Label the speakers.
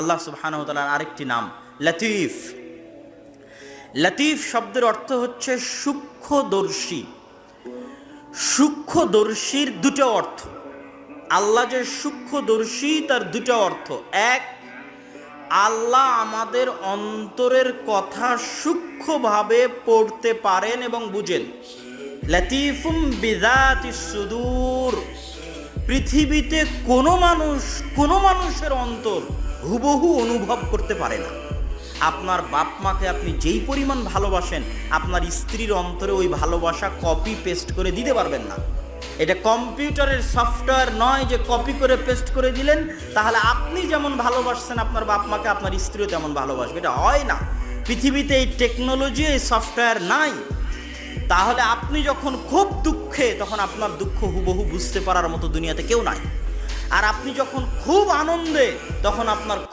Speaker 1: আল্লাহ তাআলার আরেকটি নাম, লতিফ। লতিফ শব্দের অর্থ হচ্ছে সূক্ষ্মদর্শী। সূক্ষ্মদর্শীর দুটো অর্থ। আল্লাহ যে সূক্ষ্মদর্শী, তার দুটো অর্থ। এক, আল্লাহ আমাদের অন্তরের কথা সূক্ষ্মভাবে পড়তে পারেন এবং বুঝেন। লতিফুম বিদাতি সুদূর। পৃথিবীতে কোনো মানুষ, কোনো মানুষের অন্তর হুবহু অনুভব করতে পারে না। আপনার বাপ মাকে আপনি যেই পরিমাণ ভালোবাসেন, আপনার স্ত্রীর অন্তরে ওই ভালোবাসা কপি পেস্ট করে দিতে পারবেন না। এটা কম্পিউটারের সফটওয়্যার নয় যে কপি করে পেস্ট করে দিলেন, তাহলে আপনি যেমন ভালোবাসছেন আপনার বাপ মাকে আপনার স্ত্রীও তেমন ভালোবাসবে। এটা হয় না। পৃথিবীতে এই টেকনোলজি এই সফটওয়্যার নাই। তাহলে আপনি যখন খুব দুঃখে, তখন আপনার দুঃখ হুবহু বুঝতে পারার মতো দুনিয়াতে কেউ নাই। আর আপনি যখন খুব আনন্দে তখন আপনার